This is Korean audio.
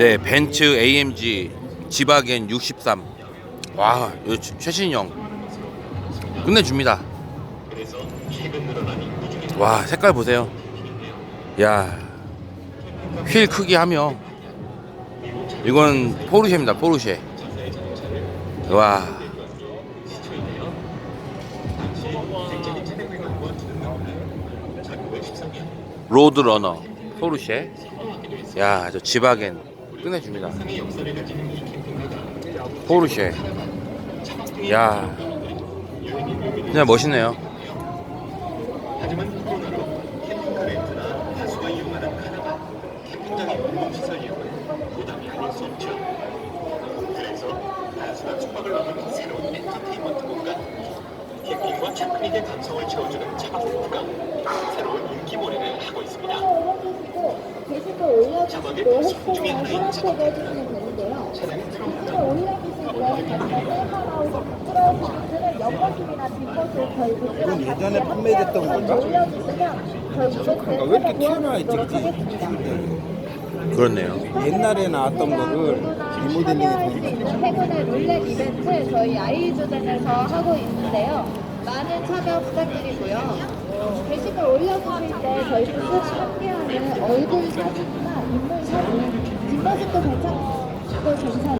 네, 벤츠 AMG 지바겐 63. 와, 이거 최- 최신형. 끝내줍니다. 와, 색깔 보세요. 야, 휠 크기 하며. 이건 포르쉐입니다, 포르쉐. 와. 로드러너, 포르쉐. 야, 저 지바겐 끝내줍니다. 포르쉐. 야, 진짜 멋있네요. 감성을 채워주는 차박센트가 새로운 인기몰이를 하고 있습니다. 게시글 올려주시고 해시태그랑 플러스태그 해주시면 되는데요. 게시글 올려주실 때 같이 셀카하우스 부끄러운 분들은 옆모습이나 뒷모습 저희 이건 예전에 판매됐던 건가? 올려주시면 저희 왜 이렇게 튀어나와 있지. 그렇네요. 옛날에 나왔던 거를 참여할 수 리모델링해서 있는 최근의 룰렛 이벤트 저희 아이주전에서 하고 있는데요. 많은 참여 부탁드리고요. 올려주실 때 저희 부스 참여하는 얼굴 사진이나 인물 사진 뒷모습도 괜찮고 괜찮아요.